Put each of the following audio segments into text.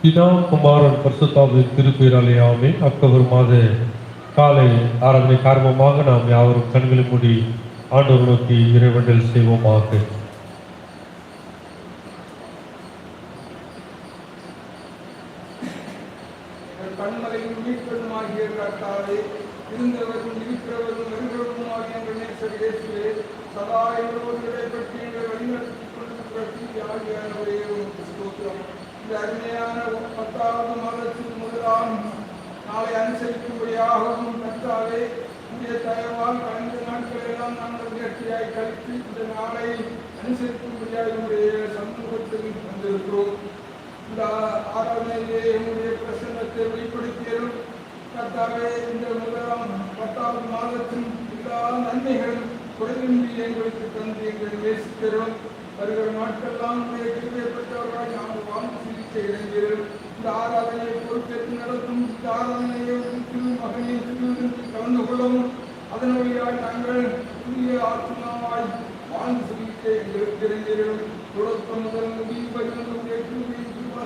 பிதா குமாரன் பரிசுத்தாவின் திருப்பேராலே ஆமே அக்டோபர் மாத காலை ஆராதனை காரணமாக நாம் யாவரும் கண்களை மூடி ஆண்டவர் நோக்கி இறைவண்டல் செய்வோமாக எங்கள் கண்மலையும் மீட்பெருமாகிய கர்த்தாவே இருந்தவரும் இருக்கிறவரும் வருகிறவருமாகிய எங்கள் நேசர் இயேசுவே சதா எங்களோடு இடைப்பட்டு எங்களை வழிநடத்திக் கொண்டிருக்கிற ஆகியானவரே உமக்கு ஸ்தோத்திரம் இந்த அருமையான பத்தாவது மாதத்தின் முதலாம் நாளை அனுசரிக்கும்படியாகவும் கர்த்தாவே உடைய தயவால் ஐந்து நாட்கள் எல்லாம் நாங்கள் நிகழ்ச்சியாய் கழித்து இந்த நாளை அனுசரிக்கும்படியாக உடைய சமூகத்தில் வந்திருக்கிறோம் இந்த ஆராதனையிலே என்னுடைய பிரசன்னத்தை வெளிப்படுத்தியதும் கத்தாவே இந்த முதலாம் பத்தாவது மாதத்தின் எல்லா நன்மைகளும் குறைவின்றி எங்களுக்கு தந்து எங்களை நேசிக்கிறோம் வருகிற நாட்கள்லாம் உங்களுடைய கிருபைப்பட்டவர்களாய் நாங்கள் வாழ்ந்து சிகிச்சை இளைஞர்கள் இந்த ஆராதனையை பொறுப்பேற்று நடத்தும் இந்த ஆராதனையை திரு மகனின் திருவிருந்து கலந்து கொள்ளவும் அதன் வழியாக நாங்கள் புதிய ஆத்மாவாய் வாழ்ந்து சிகிச்சை எங்களுக்கு இளைஞர்கள் தொடக்கம் முதல் முடிவு பரிவந்தமுடைய கிருபையின்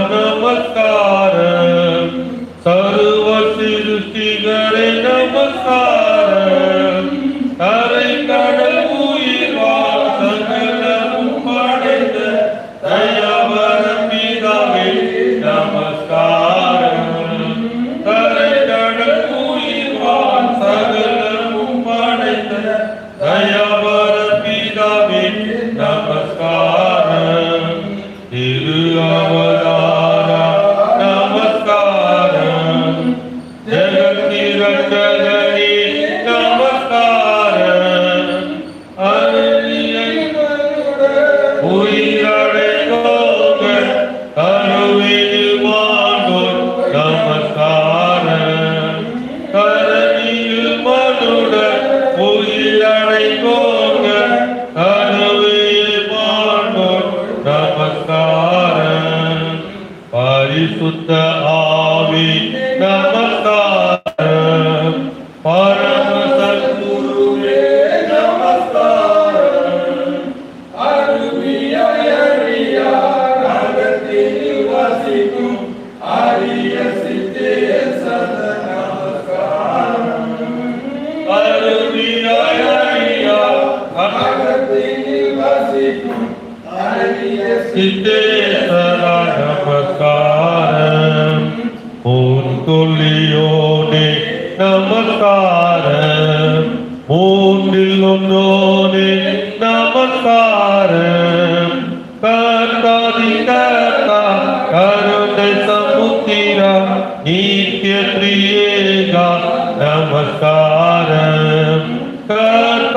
സർവലോകാധിപനമസ്കാര സർവ സൃഷ്ടികളെ നമസ്കാര കരൈ കടൽ ഉയർ വാസങ്ങളും പടൈത്ത ദയാവര പിതാവേ നമസ്കാരം കരൈ കടൽ ഉയർ വാസകളും പടൈത്ത ദയാവര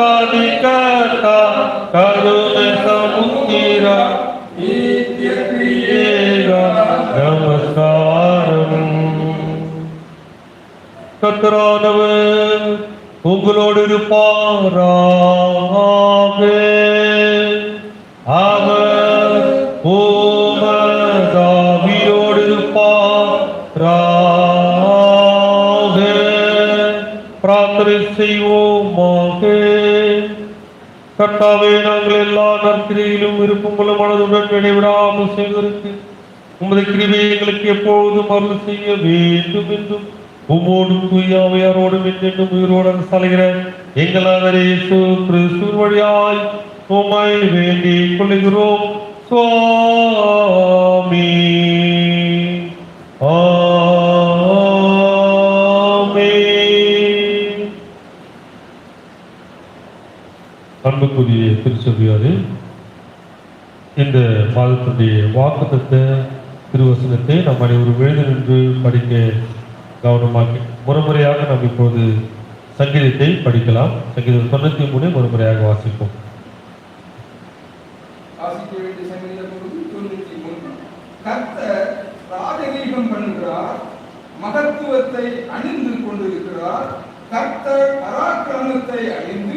കാണിക്കാത്ത കരുണ സമുദ്ര നമസ്കാരം. കത്രാനവ് ഉങ്ങളോടൊരു പാറാകേ கர்த்தாவே நாங்கள் எல்லா நற்கிரியிலும் போல மனதுடன் இடைவிடாமல் செய்வதற்கு உமது கிருபை எங்களுக்கு எப்பொழுதும் அருள் செய்ய வேண்டும் என்றும் உம்மோடும் தூயாவையாரோடும் என்றென்றும் உயிரோடு சலைகிற எங்கள் இயேசு கிறிஸ்துவின் வழியாய் உமை வேண்டி கொள்ளுகிறோம். சுவாமி. ஆ அன்புக்குரிய திருச்சபையாரே இந்த மாதத்துடைய வாக்குத்தத்த திருவசனத்தை நாம் அனைவரும் எழுந்து நின்று படிக்க கவனமாக முறைமுறையாக நாம் இப்போது சங்கீதத்தை படிக்கலாம். சங்கீதம் தொண்ணூற்றி மூணு முறைமுறையாக வாசிப்போம். மகத்துவத்தை அணிந்து கொண்டிருக்கிறார். கர்த்தர் பராக்கிரமத்தை அணிந்து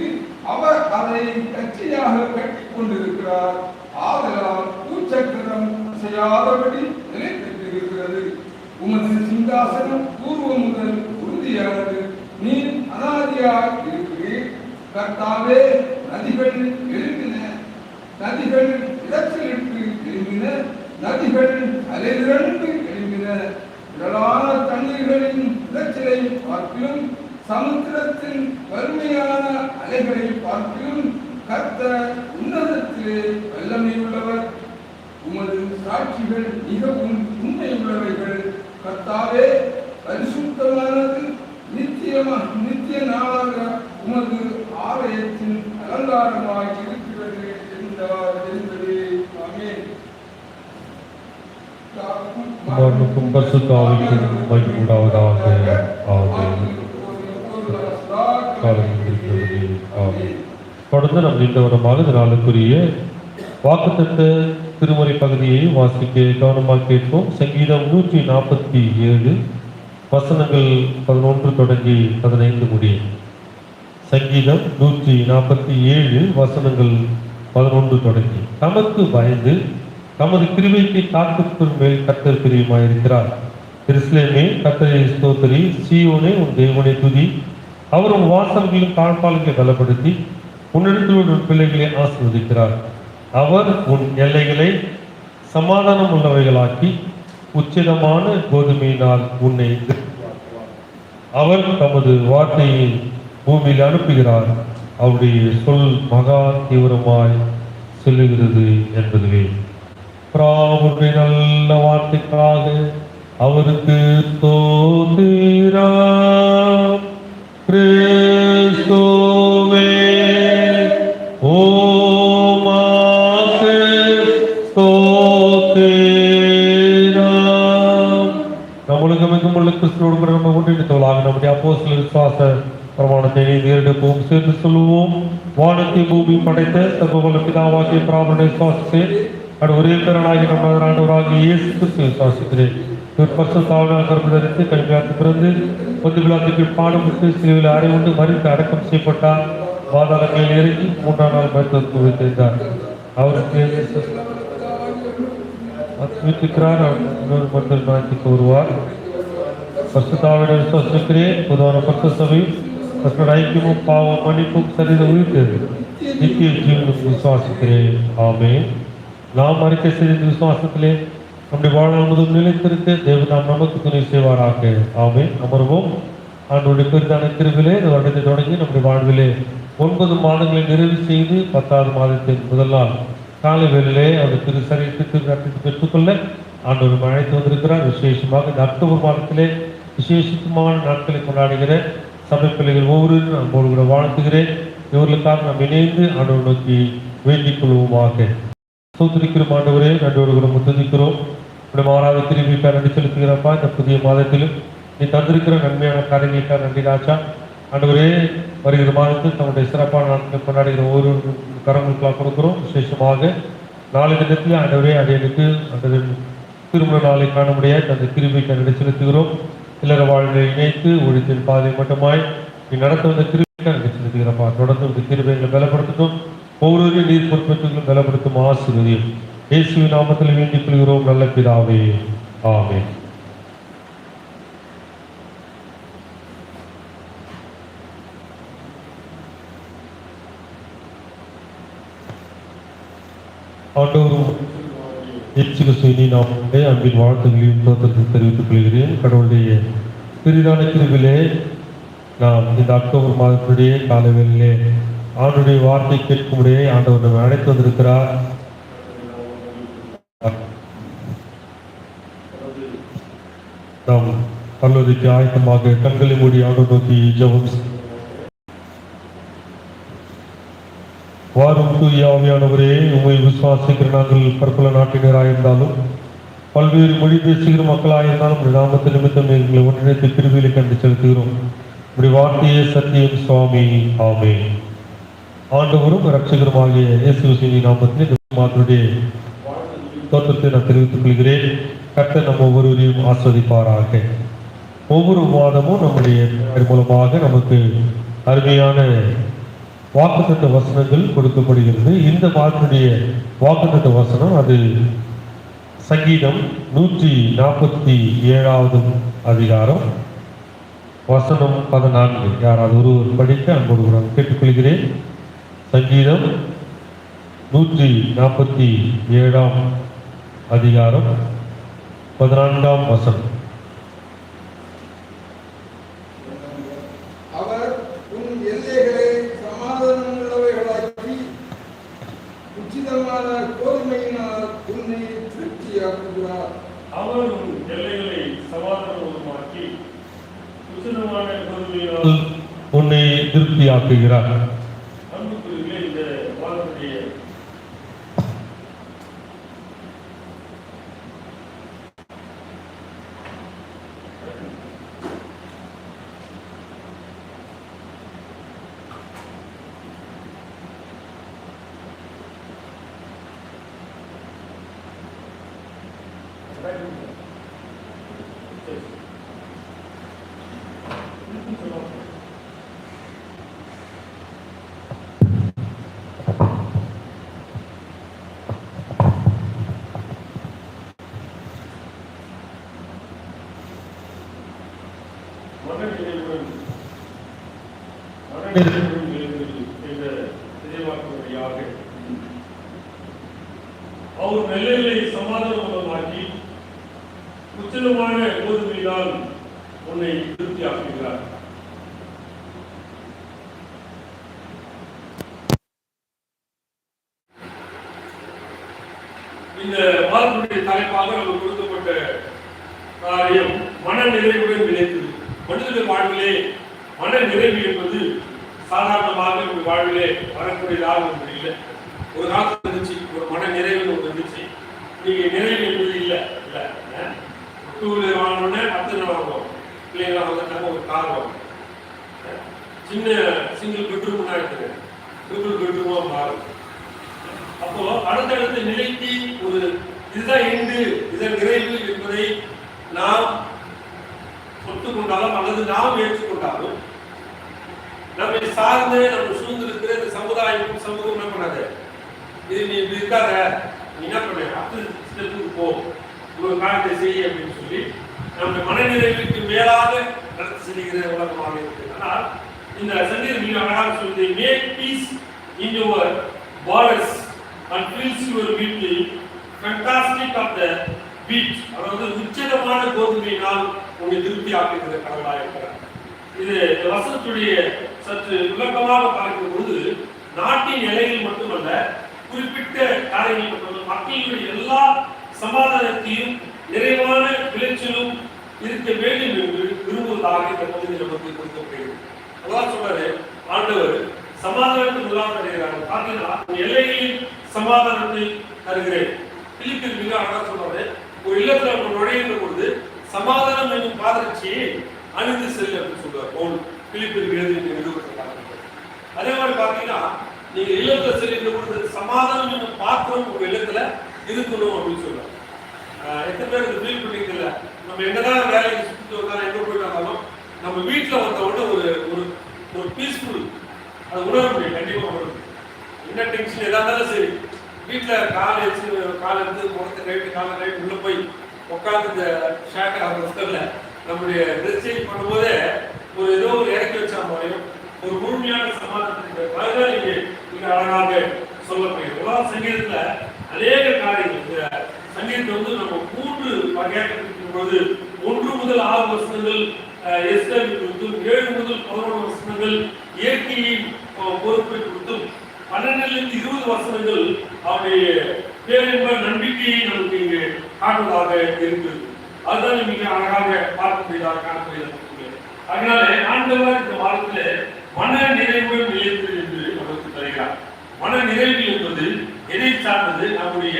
அதை கட்சியாக கட்டிக் கொண்டிருக்கிறார். ஆதலால் பூச்சக்கரம் செய்யாதபடி நிலைத்திருக்கிறது உமது சிங்காசனம் பூர்வம் முதல் உறுதியானது. நீ அனாதியாய் இருக்கிறீர். கர்த்தாவே நதிகள் எழுப்பின நதிகள் இடத்திலிட்டு எழுப்பின நதிகள் அலைதிரண்டு எழுப்பின திரளான தண்ணீர்களின் இடத்திலை பார்க்கிலும் சமுத்திரத்தின் வறுமையான அலைகளை பார்க்கிலும் கர்த்தர் உன்னதத்திலே வல்லமையுள்ளவர். உமது சாட்சிகள் மிகவும் உண்மையுள்ளவைகள். கர்த்தாவே பரிசுத்தமானது நித்தியமா நித்திய நாளாக உமது ஆலயத்தின் அலங்காரமாக இருக்கிறது என்றார் என்பதே ஆமென். மகனுக்கும் பரிசுத்தாவிக்கும் மகிமை உண்டாவதாக. தொடர்ந்து நம் இந்த இந்த நாளுக்குரிய வாக்குத்தத்த திருமுறை பகுதியை வாசிக்க கவனமாக கேட்போம். சங்கீதம் நூற்றி நாற்பத்தி ஏழு வசனங்கள் பதினொன்று தொடங்கி பதினைந்து முடியும் சங்கீதம் நூற்றி நாற்பத்தி ஏழு வசனங்கள் பதினொன்று தொடங்கி. தமக்கு பயந்து தமது கிருவைக்கு காத்துக்கும் மேல் கத்தர் பிரியுமாயிருக்கிறார். கிறிஸ்லேமே கத்தரை ஸ்தோத்திரி. சியோனே உன் தேவனை துதி. அவர் உன் வாசல்களின் பலப்படுத்தி. உன்னிடத்தில் உள்ள பிள்ளைகளை ஆசீர்வதிக்கிறார். அவர் உன் எல்லைகளை சமாதானம் உள்ளவைகளாக்கி உச்சிதமான கோதுமையினால் உன்னை அவர் தமது வார்த்தையை பூமியில் அனுப்புகிறார். அவருடைய சொல் மகா தீவிரமாய் சொல்லுகிறது என்பதுவே. பிராவுடைய நல்ல வார்த்தைக்காக அவருக்கு தோதிராம் பிரேசோ உலகமெங்கும் உள்ள கிறிஸ்துவோடு கூட நம்ம ஒன்றிணைத்தவளாக நம்முடைய சில விசுவாச பிரமாணத்தை நேரெடுப்போம் சேர்ந்து சொல்லுவோம் வானத்தை பூமி படைத்த சர்வபல பிதாவாகிய பிராமணனை சுவாசித்தேன் அது ஒரே பேரனாகி நம்ம ஆண்டவராகிய இயேசு கிறிஸ்து விசுவாசிக்கிறேன். இவர் பரிசு தாவனால் கருப்பதற்கு கல்வியாத்து பிறந்து பொது விழாத்துக்கு பாடுபட்டு சிலுவில் அறை உண்டு மறித்து அடக்கம் செய்யப்பட்டார் பாதாளங்களில் இறங்கி மூன்றாம் நாள் மருத்துவத்துக்கு வைத்திருந்தார் அவருக்கு அவர் இன்னொரு மருத்துவ நாட்டுக்கு வருவார். பரிசுத்தாவிட விசுவாசிக்கிறேன். பொதுவான பக்த சபை பரிசுத்த ஐக்கியமும் பாவம் மன்னிப்பும் சரித உயிர்த்தது. நித்திய ஜீவனும் விசுவாசிக்கிறேன். ஆமே நாம் அறிக்கை செய்த விசுவாசத்திலே நம்முடைய வாழ்நாள் முழுவதும் நிலைத்திருக்க தேவன் நாம் நமக்கு துணை செய்வாராக. ஆமே அமர்வோம். ஆண்டோடைய பெரிதான திருவிலே இந்த வருடத்தை தொடங்கி நம்முடைய வாழ்விலே ஒன்பது மாதங்களை நிறைவு செய்து பத்தாவது மாதத்தின் முதல் நாள் காலை வேளையிலே அந்த திரு சரீரத்துக்கு கற்பித்து பெற்றுக்கொள்ள ஆண்டவர் அழைத்து வந்திருக்கிறார். விசேஷமாக இந்த அக்டோபர் மாதத்திலே விசேஷமான நாட்களை கொண்டாடுகிற சபை பிள்ளைகள் ஒவ்வொருவரும் நம்மோடு கூட வாழ்த்துகிறேன். இவர்களுக்காக நாம் இணைந்து ஆண்டவர் நோக்கி வேண்டிக் கொள்வோமாக. சோதரிக்கிறோம் ஆண்டவரே நன்றோடு கூட முத்ததிக்கிறோம் இப்படி மாறாத திரும்பிக்கார் நன்றி செலுத்துகிறப்பா இந்த புதிய மாதத்திலும். நீ தந்திருக்கிற நன்மையான காரியங்களுக்காக நன்றி ராஜா. ஆண்டவரே வருகிற மாதத்தில் தன்னுடைய சிறப்பான நாட்களை கொண்டாடுகிற ஒவ்வொரு கரங்களுக்கெல்லாம் கொடுக்கிறோம். விசேஷமாக நாளை தினத்தில் ஆண்டவரே அடையனுக்கு அந்த திருமண நாளை காண முடியாது. அந்த கிருமிக்கு நன்றி இல்லற வாழ்வை இணைத்து ஒழித்தின் பாதை மட்டுமாய் நீ நடத்த வந்த கிருமிக்கு செலுத்துகிறப்பா தொடர்ந்து இந்த கிருபைகளை பலப்படுத்தட்டும். ஒவ்வொரு நீர் பொறுப்பேற்றுகளும் பலப்படுத்தும் ஆசிரியர். இயேசுவின் நாமத்தில் வேண்டிக் கொள்கிறோம். நல்ல பிதாவே. ஆமென். ஆண்டவரும் இயேசுகிறிஸ்துவின் நாமத்திலே அன்பின் வாழ்த்துகளையும் தோற்றத்தை தெரிவித்துக் கொள்கிறேன். கடவுளுடைய பெரிதான கிருவிலே நாம் இந்த அக்டோபர் மாதத்துடைய காலவெளியிலே ஆண்டுடைய வார்த்தை கேட்கும்படியே ஆண்டவர் நம்மை அழைத்து வந்திருக்கிறார். நாம் பல்வதிக்கு ஆயத்தமாக கண்களை மூடி ஆண்டு நோக்கி ஜபம் செய்வோம். வாரும் ஆவியானவரே உண்மை விசுவாசிக்கிற நாங்கள் பற்பல நாட்டினராயிருந்தாலும் பல்வேறு மொழி பேசுகிற மக்களாயிருந்தாலும் உடைய நாமத்து நிமித்தம் எங்களை ஒன்றிணைத்து பிரிவிலை கண்டு செலுத்துகிறோம். இப்படி வார்த்தையே சத்தியம் சுவாமி. ஆமே ஆண்டவரும் ரட்சகருமாகிய இயேசு கிறிஸ்துவின் நாமத்தில் இந்த தோற்றத்தை நான் தெரிவித்துக் கொள்கிறேன். கர்த்தர் நம்ம ஒவ்வொருவரையும் ஆஸ்வதிப்பாராக. ஒவ்வொரு மாதமும் நம்முடைய மூலமாக நமக்கு அருமையான வாக்குத்தட்டு வசனங்கள் கொடுக்கப்படுகிறது. இந்த மாதத்துடைய வாக்குத்தட்டு வசனம் அது சங்கீதம் நூற்றி நாற்பத்தி ஏழாவது அதிகாரம் வசனம் பதினான்கு. யாராவது ஒருவர் படிக்க அன்போடு நான் கேட்டுக்கொள்கிறேன். சங்கீதம் நூற்றி நாற்பத்தி ஏழாம் அதிகாரம் பதினான்காம் வசனம் அவர் உன் எல்லைகளை சமாதானமுள்ளவைகளாக்கி உச்சிதமான கோதுமையினால் உன்னை திருப்தியாக்குகிறார் அவர் உன் எல்லைகளை சமாதானமாக்கி உச்சிதமான பொறுமையினால் உன்னை திருப்தியாக்குகிறார் அன்புக்குரிய இந்த வாரத்துடைய மனநிறைவுடன் மனநிறைவுடன் எழுந்தது என்ற இறைவாக்குறையாக அவர் நெல்லை சமாதானமாக்கி உச்சலமான கோதுமையால் உன்னை திருப்தியாக்குகிறார். இந்த வாரத்துடைய தலைப்பாக நமக்கு கொடுக்கப்பட்ட காரியம் மன நிறைவுடன் நினைத்தது. மனிதர்கள் வாழ்விலே மன நிறைவு என்பது சாதாரணமாக உங்கள் வாழ்விலே வரக்கூடியதாக ஒன்று இல்லை? ஒரு காலத்துல இருந்துச்சு ஒரு மன நிறைவு ஒன்று இருந்துச்சு. நீங்கள் நிறைவு என்பது இல்லை இல்லை டூ வீலர் வாங்கணும்னா அடுத்த நாள் வாங்குவோம் பிள்ளைங்களாம் வந்துட்டாங்க ஒரு கார் வாங்குவோம் சின்ன சிங்கிள் பெட்ரூம் இருக்குது ட்ரிபிள் பெட்ரூமாக மாறும். அப்போ அடுத்தடுத்து நிலைக்கு ஒரு இதுதான் எண்டு. இதன் நிறைவு என்பதை நாம் ஒத்துக்கொண்டாலும் அல்லது நாம் ஏற்றுக்கொண்டாலும் நம்மை சார்ந்து நம்ம சூழ்ந்திருக்கிற இந்த சமுதாயம் சமூகம் என்ன பண்ணாது? இது நீ இப்படி இருக்காத. நீ என்ன பண்ண? அடுத்த ஸ்டெப்புக்கு போ. ஒரு காரியத்தை செய்ய அப்படின்னு சொல்லி நம்முடைய மனநிறைவுக்கு மேலாக நடத்தி செல்கிற உலகமாக இருக்கு ஆனால் இந்த சங்கீத மிக அழகாக சொல்லுது make peace in your borders and fills your வீட்டு ஃபண்டாஸ்டிக் ஆஃப் த பீச் அதாவது உச்சதமான கோதுமையினால் உங்களை திருப்தி ஆக்குகிற கடவுளாக இருக்கிறார். இது வசனத்துடைய சற்று விளக்கமாக பார்க்கும் பொழுது நாட்டின் எல்லையில் மட்டுமல்ல குறிப்பிட்ட காரியங்கள் மட்டுமல்ல மக்களுடைய எல்லா சமாதானத்தையும் நிறைவான விளைச்சலும் இருக்க வேண்டும் என்று விரும்புவதாக இந்த பகுதி நமக்கு கொடுக்கப்படுகிறது. அதான் சொல்றாரு ஆண்டவர் சமாதானத்தை முதலாவது அடைகிறார். பார்த்தீங்கன்னா உன் எல்லைகளில் சமாதானத்தை தருகிறேன். பிலிப்பில் மிக அழகா சொல்றாரு. ஒரு இல்லத்துல நம்ம நுழைகின்ற பொழுது சமாதானம் என்னும் பாதரட்சியை அணிந்து செல் அப்படின்னு சொல்றாரு. பவுல். பிலிப்பிற்கு எழுதி எழுதப்பட்டிருக்காங்க அதே மாதிரி பாத்தீங்கன்னா நீங்க இல்லத்துல இந்த கொடுத்தது சமாதானம் என்னும் பாத்திரம் உங்க இல்லத்துல இருக்கணும் அப்படின்னு சொல்லுவாங்க எத்தனை பேர் இந்த ஃபீல் பண்ணிக்கல நம்ம என்னதான் வேலைக்கு சுத்திட்டு வந்தாலும் எங்க போயிட்டு வந்தாலும் நம்ம வீட்டுல வந்த ஒரு ஒரு ஒரு பீஸ்ஃபுல் அது உணர முடியும் கண்டிப்பா உணர முடியும். என்ன டென்ஷன் எதா இருந்தாலும் சரி வீட்டுல காலை வச்சு காலை எடுத்து முகத்தை ரைட்டு காலை ரைட் உள்ள போய் உட்காந்து இந்த ஷேக் ஆகிறதுல நம்முடைய ட்ரெஸ்ஸிங் பண்ணும்போதே இறக்கி வச்ச மாதிரியும் ஒரு முழுமையான சமாதானத்துக்கு அதுதான் இங்கே இங்க அழகாக சொல்லப்படுகிறது உலக சங்கீதத்துல அநேக காரியங்கள் இந்த சங்கீதத்தை வந்து நம்ம மூன்று வகையாக பொழுது ஒன்று முதல் ஆறு வருஷங்கள் அஹ், எஸ்தர் குறித்தும் ஏழு முதல் பதினொன்று வருஷங்கள் இயற்கையின் பொறுப்பை குறித்தும் பன்னெண்டிலிருந்து இருபது வருஷங்கள் அவருடைய பேரின்ப நம்பிக்கையை நமக்கு இங்கு காட்டுவதாக இருக்கிறது. அதுதான் மிக அழகாக பார்க்கக்கூடியதாக காணக்கூடியதாக அதனால ஆண்டவர் இந்த வாரத்திலே மன நிறைவு நிலைத்து என்று நமக்கு தருகிறார். மன நிறைவு என்பது எதை சார்ந்தது? நம்முடைய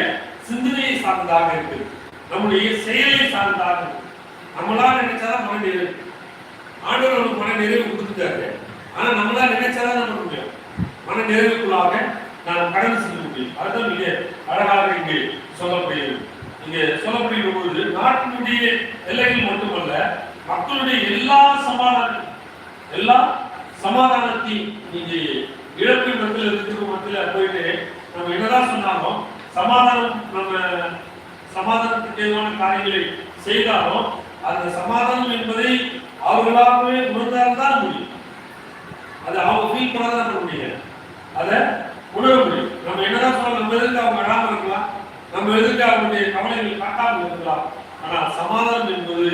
சிந்தனையை சார்ந்ததாக இருக்குது நம்முடைய செயலை சார்ந்ததாக இருக்கு நம்மளா நினைச்சாதான் மன நிறைவு. ஆண்டவர் நமக்கு மன நிறைவு கொடுத்துட்டாரு. ஆனா நம்மளா நினைச்சாதான் நமக்கு முடியும்? மன நிறைவுக்குள்ளாக நான் கடந்து செல்ல முடியும். அதுதான் மிக அழகாக இங்கே சொல்லப்படுகிறது. இங்கே சொல்லப்படுகிற பொழுது நாட்டினுடைய எல்லைகள் மட்டுமல்ல மக்களுடைய எல்லா சமாதானம் எல்லா சமாதானத்தையும் நீங்க இழப்பு இடத்துல இருக்கிற மத்தியில போயிட்டு நம்ம என்னதான் சொன்னாலும் சமாதானம் நம்ம சமாதானத்துக்கு தேவையான காரியங்களை செய்தாலும் அந்த சமாதானம் என்பதை அவர்களாகவே உணர்ந்தால்தான் முடியும். அது அவங்க ஃபீல் பண்ணாதான் பண்ண முடியாது அதை உணர முடியும். நம்ம என்னதான் சொல்லலாம் நம்ம எதுக்கு அவங்க விடாமல் இருக்கலாம்? நம்ம எதுக்கு அவங்களுடைய கவலைகள் காட்டாமல் இருக்கலாம்? ஆனால் சமாதானம் என்பது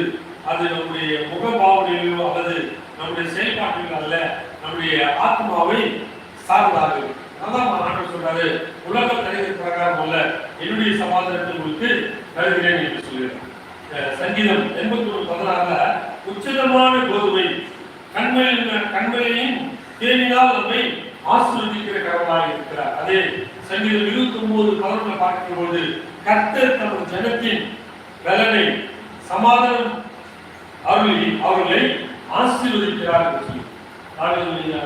அது நம்முடைய முகபாவனையிலோ அல்லது நம்முடைய செயல்பாட்டிலோ அல்ல நம்முடைய ஆத்மாவை சார்ந்தார்கள் அதான் ஆண்டவர் சொல்றாரு உலக கணித பிரகாரம் அல்ல என்னுடைய சமாதானத்தை உங்களுக்கு கருதுகிறேன் என்று சொல்லுகிறார். அஹ் சங்கீதம் எண்பத்தி ஒரு பதினாறுல உச்சிதமான கோதுமை கண்மையின் கண்மையையும் தேனினால் நம்மை ஆசிர்வதிக்கிற கடவுளாக இருக்கிறார். அதே சங்கீதம் இருபத்தி ஒன்பது பதினொன்று பார்க்கும்போது கர்த்தர் தமது ஜனத்தின் பலனை சமாதானம் அருளி அவர்களை ஆசீர்வதிக்கிறார் என்று சொல்லி.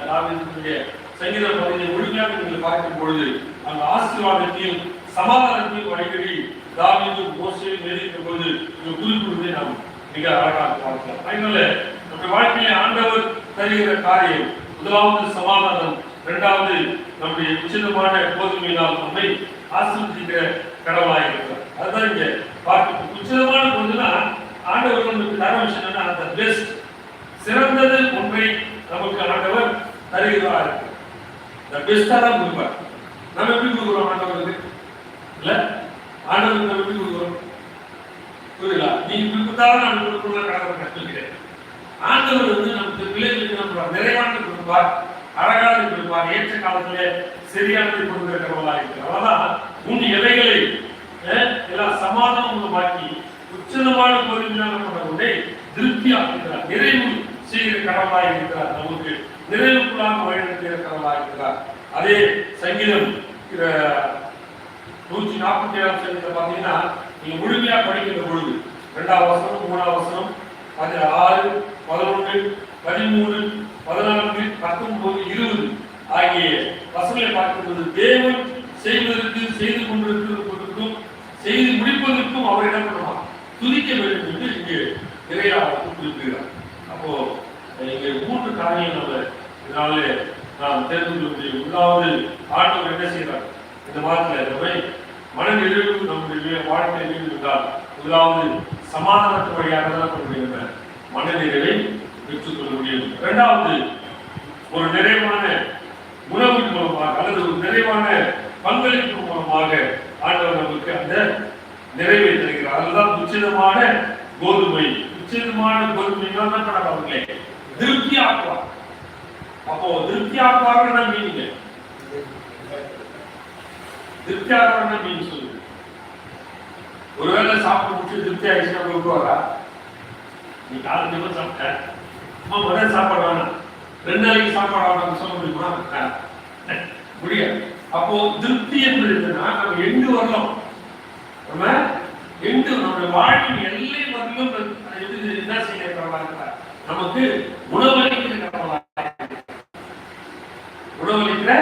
தாவீதுடைய சங்கீத பகுதியை முழுமையாக நீங்கள் பார்க்கும் பொழுது அந்த ஆசீர்வாதத்தையும் சமாதானத்தையும் அடிக்கடி தாவீது மோசையும் எழுதிய பொழுது இந்த குறிப்பிடுவதை நாம் மிக அழகாக பார்க்கலாம். அதனால நம்ம வாழ்க்கையில ஆண்டவர் தருகிற காரியம் முதலாவது சமாதானம் இரண்டாவது நம்முடைய உச்சிதமான கோதுமையினால் நம்மை ஆசீர்வதிக்கிற கடவுளாக இருக்கிறார். அதுதான் இங்க பார்க்க உச்சிதமான பொழுதுனா ஆண்டவர் நமக்கு தர விஷயம் என்னன்னா அந்த பெஸ்ட் சிறந்தது ஒன்றை நமக்கு ஆண்டவர் தருகிறார். இந்த பெஸ்டா தான் கொடுப்பார். நம்ம எப்படி கொடுக்குறோம் ஆண்டவருக்கு? இல்ல ஆண்டவருக்கு நம்ம எப்படி கொடுக்குறோம்? புரியல நீங்க கொடுத்தாலும் நான் கொடுக்கணும் கடவுள் கற்றுக்கிறேன் ஆண்டவர் வந்து நமக்கு பிள்ளைகளுக்கு நம்ம நிறைவானது கொடுப்பார். அழகானது கொடுப்பார். ஏற்ற காலத்திலே சரியானது கொடுக்கிற கடவுளாக இருக்கு அதான் உன் இலைகளை அஹ், எல்லாம் சமாதானம் உருவாக்கி உச்சதமான பொருளினால கொண்டவரை திருப்தியாக்குகிறார். நிறைவு செய்கிற கடவுளாக இருக்கிறார். நமக்கு நிறைவுக்குள்ளாக வழிநடத்துகிற கடவுளாக இருக்கிறார். அதே சங்கீதம் நூற்றி நாற்பத்தி ஏழாம் சங்கீதம் பார்த்தீங்கன்னா நீங்க முழுமையா படிக்கிற பொழுது ரெண்டாம் வசனம் மூணாம் வசனம் அது ஆறு பதினொன்று பதிமூணு பதினான்கு பத்தொன்பது இருபது ஆகிய வசங்களை பார்க்கும்போது தேவன் செய்வதற்கு செய்து கொண்டிருக்கிறதுக்கும் செய்து முடிப்பதற்கும் அவர் என்ன பண்ணுவார் துதிக்க வேண்டும் என்று இங்கே நிறைய குறிப்பிடுகிறார் அப்போ இங்கே மூன்று காரியம் நம்ம இதனால நாம் தெரிந்து கொள்ள முடியும். முதலாவது ஆண்டவர் என்ன செய்கிறார் இந்த மாதத்தில் நம்மை மன நிறைவு நம்முடைய வாழ்க்கை இருந்தால் முதலாவது சமாதானத்து வழியாக தான் நம்முடைய மன நிறைவை முடியும். இரண்டாவது ஒரு நிறைவான உணவின் மூலமாக அல்லது ஒரு நிறைவான பங்களிப்பு மூலமாக ஆண்டவர் நமக்கு அந்த நிறைவை தருகிறார். அதுதான் உச்சிதமான கோதுமை. உச்சிதமான கோதுமை தான் அவர்களே திருப்தி ஆக்குவார் அப்போ திருப்தி ஆக்குவார்கள் மீனிங்க திருப்தி ஆக்குவார்கள் மீன் சொல்லுங்க. ஒருவேளை சாப்பிட்டு முடிச்சு திருப்தி ஆயிடுச்சுன்னா விட்டுருவாரா நீ காலை டிஃபன் சாப்பிட்ட. அம்மா முதல் சாப்பாடு வேணாம். ரெண்டு நாளைக்கு சாப்பாடு வேணாம் சொல்ல முடியுமா? முடியாது. அப்போ திருப்தி என்பது என்னன்னா நம்ம எங்கு வரலாம் நம்ம என்று நம்முடைய வாழ்வின் எல்லை வரலும் என்ன செய்ய இருக்கிறார் நமக்கு உணவளிக்கிற கடவுளா உணவளிக்கிற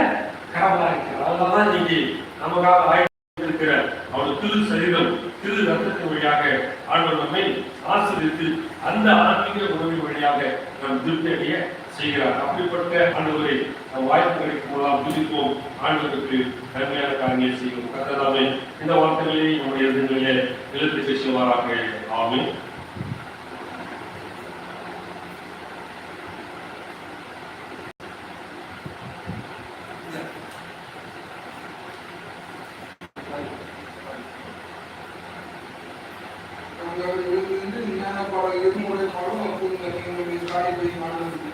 கடவுளா இருக்கிறார். அதனாலதான் இன்னைக்கு நமக்காக يتم الحرام كنا من بعد إيمانه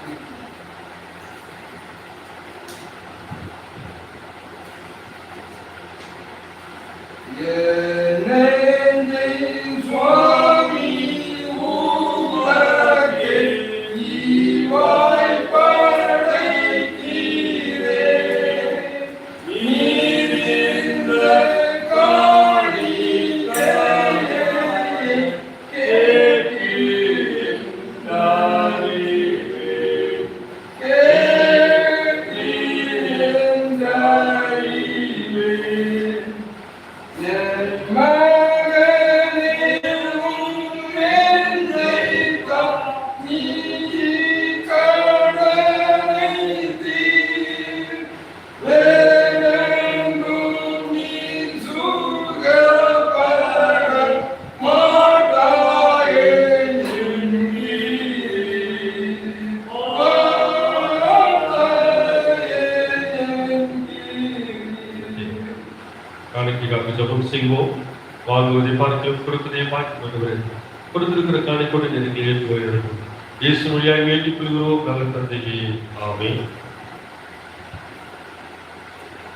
வாங்குவதை பார்க்கலாம் கொடுப்பதை பார்க்க வேண்டும் கொடுத்திருக்கிற காணி காணிக்கோடு நெருங்கி ஏற்றுவோம் இயேசு மொழியாக வேண்டிக் கொள்கிறோம் நல்ல தந்தையே. ஆமே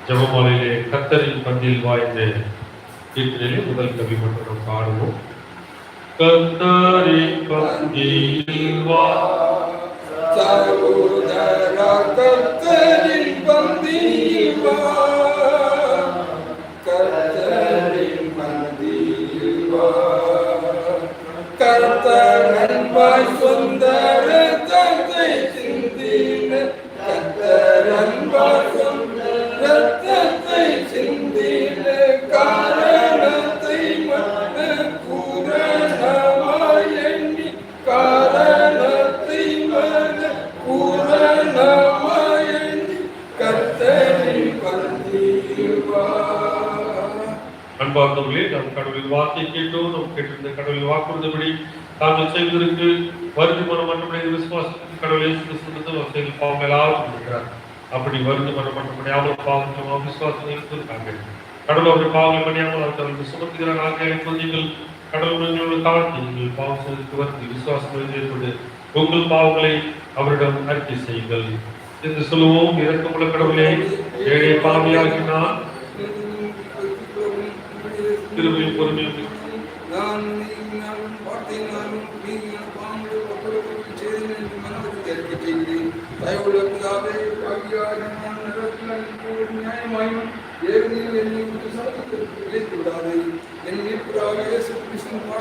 ஜபமாலையிலே கத்தரின் பந்தில் வாய்ந்த கீர்த்தனையிலே முதல் கவி மட்டும் நாம் பாடுவோம். கத்தரின் பந்தில் வா. சகோதர கர்த்தரின் பந்தியில் வா. பந்தியில் வா. கர்த்தர் அன்பாய் சொந்த இரத்தத்தை அன்பார்ந்தவர்களே நாம் கடவுளின் வார்த்தை கேட்டோம். நாம் கேட்டிருந்த கடவுளின் வாக்குறுதிபடி தாங்கள் செய்வதற்கு வருது மன மட்டுமே விசுவாசத்துக்கு கடவுளை இயேசு பாவம் எல்லாரும் இருக்கிறார் அப்படி வருது மனம் மட்டும் பாவம் விசுவாசம் இருந்திருக்காங்க கடவுள் அவருடைய பாவங்களை பண்ணியாமல் அவர் சுமத்துகிறார். ஆகிய நீங்கள் கடவுள் தாழ்த்தி நீங்கள் பாவம் செய்வதற்கு வருத்தி விசுவாசம் ஏற்படு உங்கள் பாவங்களை அவரிடம் அறிக்கை செய்யுங்கள். என்று சொல்லுவோம். இறக்கமுள்ள கடவுளே ஏழை பாவியாகினான் திருமையும் பொறுமையும் நான் நீங்கினாலும் வார்த்தையினாலும் நீங்கின பாவங்கள் ஒப்புரவுக்கு செய்தேன் என்று மனதில் செய்கிறேன். நியாயமாயும் என்னை விட்டு என் மீட்பராக